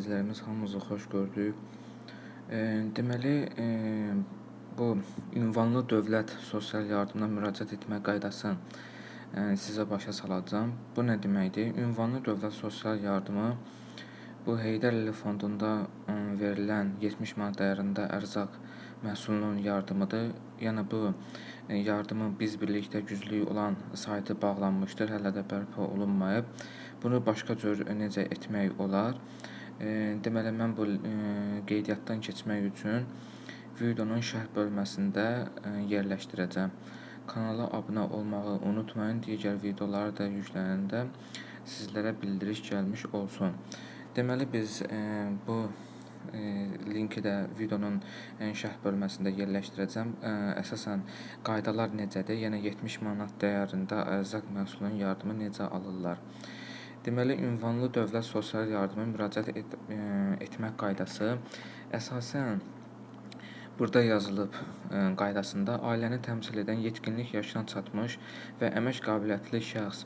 izləyicilərimiz hamınızı xoş gördük. E, deməli, e, bu ünvanlı dövlət sosial yardımına müraciət etmə qaydasını e, sizə başa salacağam. Bu nə deməkdir? Ünvanlı dövlət sosial yardımı bu Heydər Əliyev fondunda e, verilən 70 manat dəyərində ərzaq məhsulunun yardımıdır. Yəni bu e, yardımın biz birlikdə güclük olan saytı bağlanmışdır, hələ də bərpa olunmayıb. Bunu başqa cür necə etmək olar? Deməli mən bu qeydiyyatdan keçmək üçün videonun şərh bölməsində yerləşdirəcəm. Kanala abunə olmağı unutmayın. Digər videolar da yüklənəndə sizlərə bildiriş gəlmiş olsun. Deməli biz bu linki də videonun şərh bölməsində yerləşdirəcəm. Əsasən qaydalar necədir? Yəni 70 manat dəyərində ərzaq məhsulunun yardımı necə alırlar? Deməli, ünvanlı dövlət sosial yardıma müraciət et, e, etmək qaydası əsasən burada yazılıb e, qaydasında ailəni təmsil edən yetkinlik yaşına çatmış və əmək qabiliyyətli şəxs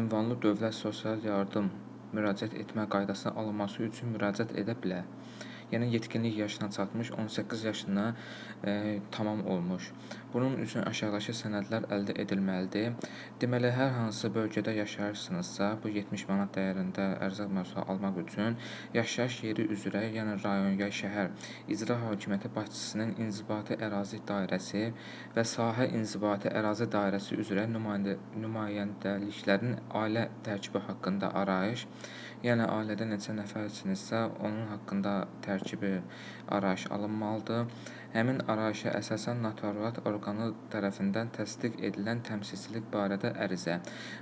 ünvanlı dövlət sosial yardım müraciət etmə qaydasına alınması üçün müraciət edə bilər yəni yetkinlik yaşına çatmış, 18 yaşına e, tamam olmuş. Bunun üçün aşağıdakı sənədlər əldə edilməlidir. Deməli, hər hansı bölgədə yaşayırsınızsa, bu 70 manat dəyərində ərzaq məhsulu almaq üçün yaşayış yeri üzrə, yəni rayon ya şəhər icra hakimiyyəti başçısının inzibati ərazi dairəsi və sahə inzibati ərazi dairəsi üzrə nümayəndə nümayəndəliklərin ailə tərkibi haqqında arayış, yəni ailədə neçə nəfərsinizsə, onun haqqında tərkibi arayış alınmalıdır. Həmin arayışa əsasən notariat orqanı tərəfindən təsdiq edilən təmsilçilik barədə ərizə.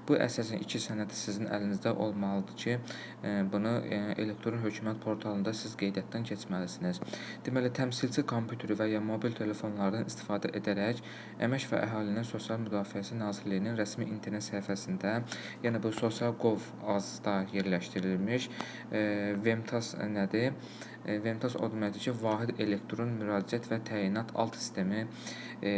Bu əsasən iki sənəd sizin əlinizdə olmalıdır ki, e, bunu e, elektron hökumət portalında siz qeydiyyatdan keçməlisiniz. Deməli, təmsilçi kompüteri və ya mobil telefonlardan istifadə edərək Əmək və Əhalinin Sosial Müdafiəsi Nazirliyinin rəsmi internet səhifəsində, yəni bu sosial.gov.az-da yerləşdirilmiş e, Vemtas nədir? Vemtas o deməkdir ki, vahid elektron müraciət və təyinat alt sistemi, e,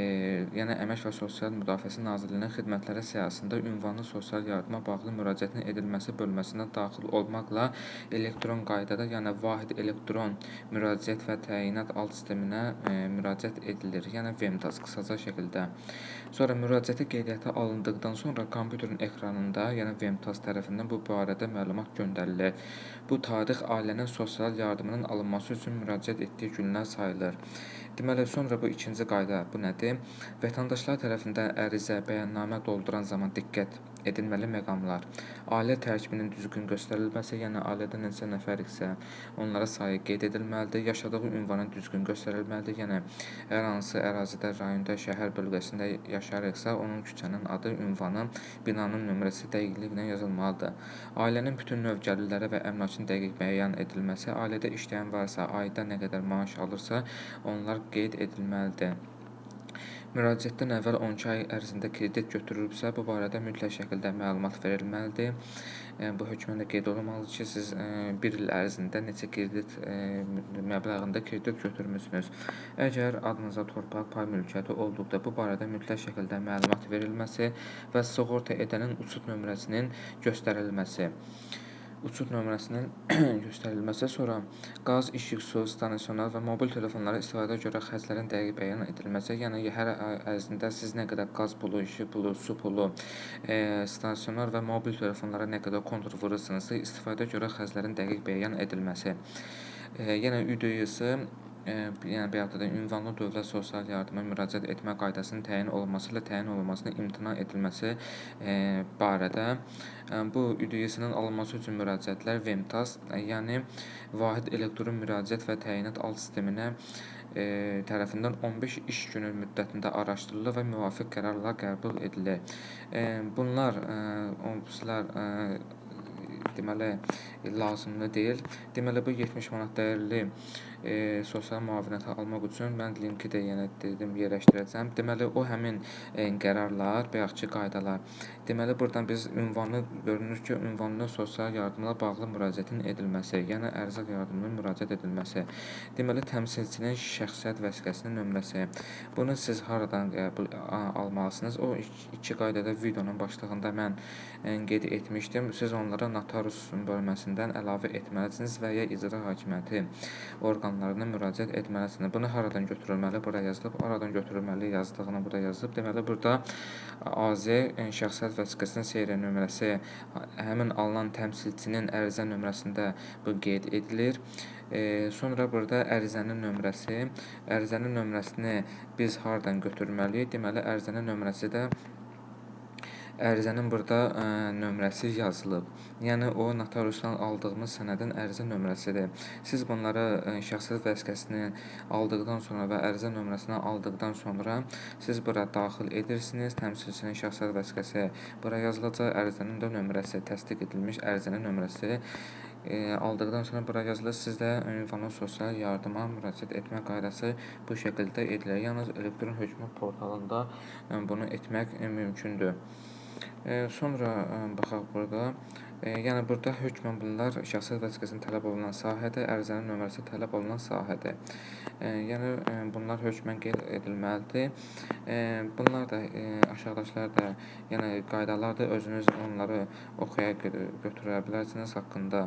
yəni Əmək və Sosial Müdafiəsi Nazirliyinin xidmətləri siyahısında ünvanlı sosial yardıma bağlı müraciətin edilməsi bölməsinə daxil olmaqla elektron qaydada, yəni vahid elektron müraciət və təyinat alt sisteminə e, müraciət edilir. Yəni Vemtas qısaca şəkildə. Sonra müraciəti qeydiyyata alındıqdan sonra kompüterin ekranında, yəni Vemtas tərəfindən bu barədə məlumat göndərilir. Bu tarix ailənin sosial yardımının alınması üçün müraciət etdiyi gündən sayılır. Deməli, sonra bu ikinci qayda bu nədir? Vətəndaşlar tərəfindən ərizə, bəyannamə dolduran zaman diqqət edilməli məqamlar. Ailə tərkibinin düzgün göstərilməsi, yəni ailədə neçə nəfər isə onlara sayı qeyd edilməlidir. Yaşadığı ünvanın düzgün göstərilməlidir. Yəni hər hansı ərazidə, rayonda, şəhər bölgəsində yaşayırıqsa, onun küçənin adı, ünvanı, binanın nömrəsi dəqiqliklə yazılmalıdır. Ailənin bütün növ gəlirləri və əmlakın dəqiq müəyyən edilməsi, ailədə işləyən varsa, ayda nə qədər maaş alırsa, onlar qeyd edilməlidir. Müraciətdən əvvəl 12 ay ərzində kredit götürülübsə, bu barədə mütləq şəkildə məlumat verilməlidir. E, bu hökmən də qeyd olunmalıdır ki, siz 1 e, il ərzində neçə kredit e, məbləğində kredit götürmüsünüz. Əgər adınıza torpaq pay mülkiyyəti olduqda bu barədə mütləq şəkildə məlumat verilməsi və sığorta edənin uçut nömrəsinin göstərilməsi uçuş nömrəsinin göstərilməsi, sonra qaz, işıq, su, stansionar və mobil telefonlara istifadəyə görə xərclərin dəqiq bəyan edilməsi, yəni hər ay ərzində siz nə qədər qaz pulu, işıq pulu, su pulu, e, stansionar və mobil telefonlara nə qədər kontur vurursunuzsa, istifadəyə görə xərclərin dəqiq bəyan edilməsi. E, yenə ÜDY-sı yəni bayaq da ünvanlı dövlət sosial yardıma müraciət etmə qaydasının təyin olunması ilə təyin olunmasına imtina edilməsi e, barədə e, bu ÜDY-sinin alınması üçün müraciətlər VEMTAS, e, yəni vahid elektron müraciət və təyinat alt sisteminə e, tərəfindən 15 iş günü müddətində araşdırılır və müvafiq qərarlar qəbul edilir. E, bunlar e, sizlər e, deməli lazımlı deyil. Deməli bu 70 manat dəyərli e, sosial müavinəti almaq üçün mən linki də yenə dedim yerləşdirəcəm. Deməli o həmin e, qərarlar, bayaqki qaydalar. Deməli burdan biz ünvanı görünür ki, ünvanlı sosial yardımla bağlı müraciətin edilməsi, yəni ərzaq yardımının müraciət edilməsi. Deməli təmsilçinin şəxsiyyət vəsiqəsinin nömrəsi. Bunu siz haradan qəbul almalısınız? O iki qaydada videonun başlığında mən e, qeyd etmişdim. Siz onlara notarius bölməsindən əlavə etməlisiniz və ya icra hakimiyyəti orqanlarına müraciət etməlisiniz. Bunu haradan götürülməli? Bura yazılıb. Haradan götürülməli yazdığını burada yazılıb. Deməli burada AZ şəxsiyyət vəsiqəsinin seriya nömrəsi həmin alınan təmsilçinin ərizə nömrəsində bu qeyd edilir. E, sonra burada ərizənin nömrəsi, ərizənin nömrəsini biz hardan götürməliyik? Deməli ərizənin nömrəsi də ərizənin burada ə, nömrəsi yazılıb. Yəni o notariusdan aldığımız sənədin ərizə nömrəsidir. Siz bunları ə, şəxsiyyət vəsiqəsini aldıqdan sonra və ərizə nömrəsini aldıqdan sonra siz bura daxil edirsiniz. Təmsilçinin şəxsiyyət vəsiqəsi bura yazılacaq. Ərizənin də nömrəsi, təsdiq edilmiş ərizənin nömrəsi e, aldıqdan sonra bura yazılır. Siz də ünvanlı sosial yardıma müraciət etmə qaydası bu şəkildə edilir. Yalnız elektron hökumət portalında ə, bunu etmək mümkündür. E, sonra ə, baxaq burada. E, yəni burada hökmən bunlar şəxsiyyət vəsiqəsinin tələb olunan sahədir, ərizənin nömrəsi tələb olunan sahədir. E, yəni bunlar hökmən qeyd edilməlidir. E, bunlar da e, aşağıdakılar da yəni qaydalardır. Özünüz onları oxuya götürə bilərsiniz, haqqında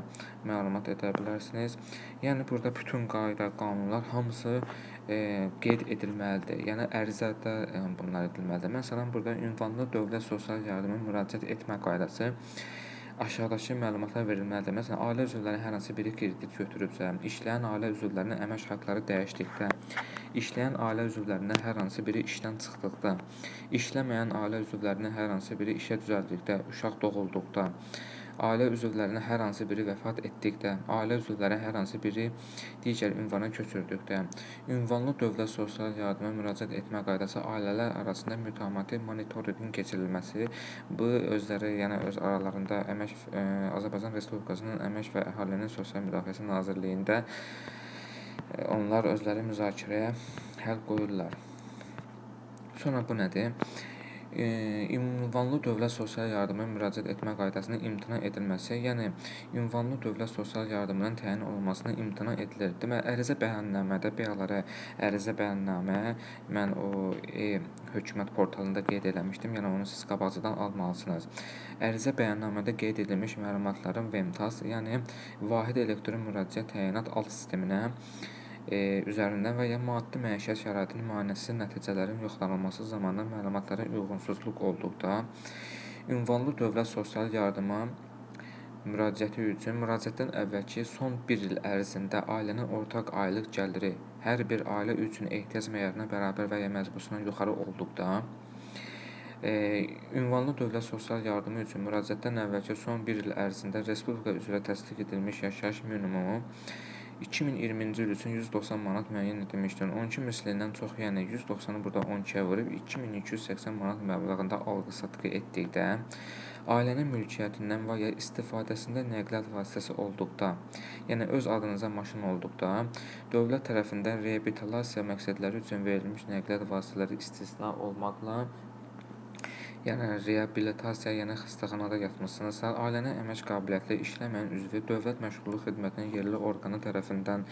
məlumat edə bilərsiniz. Yəni burada bütün qayda, qanunlar hamısı e, qeyd edilməlidir. Yəni ərizədə e, bunlar edilməlidir. Məsələn, burada ünvanlı dövlət sosial yardıma müraciət etmə qaydası aşağıdakı məlumatlar verilməlidir. Məsələn, ailə üzvlərinin hər hansı biri kredit götürübsə, işləyən ailə üzvlərinin əmək haqqları dəyişdikdə, işləyən ailə üzvlərindən hər hansı biri işdən çıxdıqda, işləməyən ailə üzvlərinin hər hansı biri işə düzəldikdə, uşaq doğulduqda, ailə üzvlərinin hər hansı biri vəfat etdikdə, ailə üzvləri hər hansı biri digər ünvana köçürdükdə, ünvanlı dövlət sosial yardıma müraciət etmə qaydası ailələr arasında mütəmadi monitorinqin keçirilməsi, bu özləri, yəni öz aralarında əmək ə, Azərbaycan Respublikasının Əmək və Əhalinin Sosial Müdafiəsi Nazirliyində ə, onlar özləri müzakirəyə həll qoyurlar. Sonra bu nədir? Ünvanlı dövlət sosial yardıma müraciət etmə qaydasının imtina edilməsi, yəni ünvanlı dövlət sosial yardımının təyin olunmasına imtina edilir. Deməli, ərizə bəyannamədə bəyalara ərizə bəyannamə mən o e, hökumət portalında qeyd eləmişdim. Yəni onu siz qabaqcadan almalısınız. Ərizə bəyannamədə qeyd edilmiş məlumatların VMTAS, yəni vahid elektron müraciət təyinat alt sisteminə e, üzərindən və maddi məişət şəraitinin müayinəsi nəticələrinin yoxlanılması zamanı məlumatlara uyğunsuzluq olduqda ünvanlı dövlət sosial yardıma müraciəti üçün müraciətdən əvvəlki son 1 il ərzində ailənin ortaq aylıq gəliri hər bir ailə üçün ehtiyac meyarına bərabər və ya məcbusundan yuxarı olduqda e, ünvanlı dövlət sosial yardımı üçün müraciətdən əvvəlki son 1 il ərzində respublika üzrə təsdiq edilmiş yaşayış minimumu 2020-ci il üçün 190 manat müəyyən edilmişdir. 12 mislindən çox, yəni 190-ı burada 12-yə vurub 2280 manat məbləğində alqı-satqı etdikdə, ailənin mülkiyyətindən və ya istifadəsində nəqliyyat vasitəsi olduqda, yəni öz adınıza maşın olduqda, dövlət tərəfindən reabilitasiya məqsədləri üçün verilmiş nəqliyyat vasitələri istisna olmaqla yəni reabilitasiya, yəni xəstəxanada yatmısınızsa, ailənin əmək qabiliyyətli işləməyən üzvü dövlət məşğulluq xidmətinin yerli orqanı tərəfindən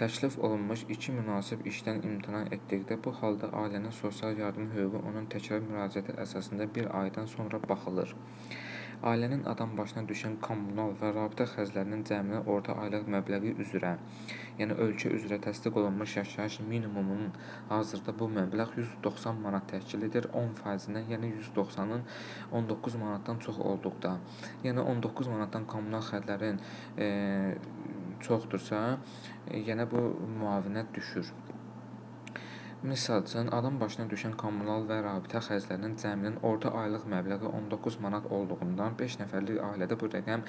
təklif olunmuş iki münasib işdən imtina etdikdə, bu halda ailənin sosial yardım hüququ onun təkrar müraciəti əsasında bir aydan sonra baxılır. Ailənin adam başına düşən kommunal və rabitə xərclərinin cəmi orta aylıq məbləği üzrə yəni ölkə üzrə təsdiq olunmuş yaşayış minimumunun hazırda bu məbləğ 190 manat təşkil edir. 10%-dən, yəni 190-ın 19 manatdan çox olduqda, yəni 19 manatdan kommunal xərclərin e, çoxdursa, e, yəni bu müavinət düşür. Misal üçün, adam başına düşən kommunal və rabitə xərclərinin cəminin orta aylıq məbləği 19 manat olduğundan 5 nəfərlik ailədə bu rəqəm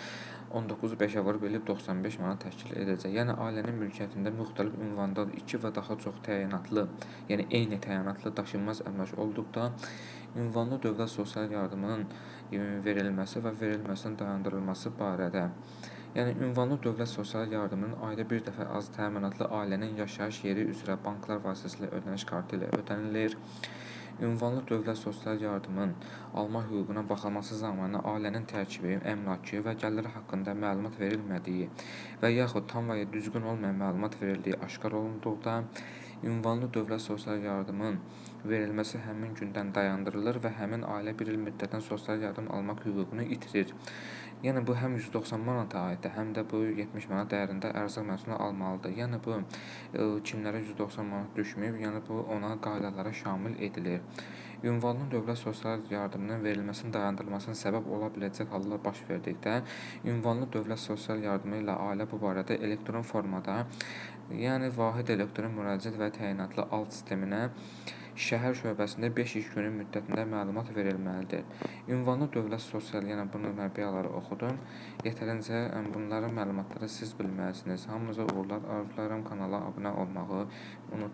19-u 5-ə vurub elib 95 manat təşkil edəcək. Yəni ailənin mülkiyyətində müxtəlif ünvanda 2 və daha çox təyinatlı, yəni eyni təyinatlı daşınmaz əmlak olduqda ünvanlı dövlət sosial yardımının verilməsi və verilməsinin dayandırılması barədə Yəni ünvanlı dövlət sosial yardımının ayda bir dəfə az təminatlı ailənin yaşayış yeri üzrə banklar vasitəsilə ödəniş kartı ilə ödənilir. Ünvanlı dövlət sosial yardımın alma hüququna baxılması zamanı ailənin tərkibi, əmlakı və gəliri haqqında məlumat verilmədiyi və yaxud tam və ya düzgün olmayan məlumat verildiyi aşkar olunduqda ünvanlı dövlət sosial yardımın verilməsi həmin gündən dayandırılır və həmin ailə bir il müddətdən sosial yardım almaq hüququnu itirir. Yəni bu həm 190 manata aiddir, həm də bu 70 manat dəyərində ərzaq məhsulunu almalıdır. Yəni bu ə, kimlərə 190 manat düşməyib, yəni bu ona qaydalara şamil edilir. Ünvanlı dövlət sosial yardımının verilməsinin dayandırılmasına səbəb ola biləcək hallar baş verdikdə, ünvanlı dövlət sosial yardımı ilə ailə bu barədə elektron formada, yəni vahid elektron müraciət və təyinatlı alt sisteminə şəhər şöbəsində 5 iş günü müddətində məlumat verilməlidir. Ünvanlı dövlət sosial, yəni bunu mən bəyaları oxudum. Yetərincə ə, bunların məlumatları siz bilməlisiniz. Hamınıza uğurlar arzulayıram. Kanala abunə olmağı unutmayın.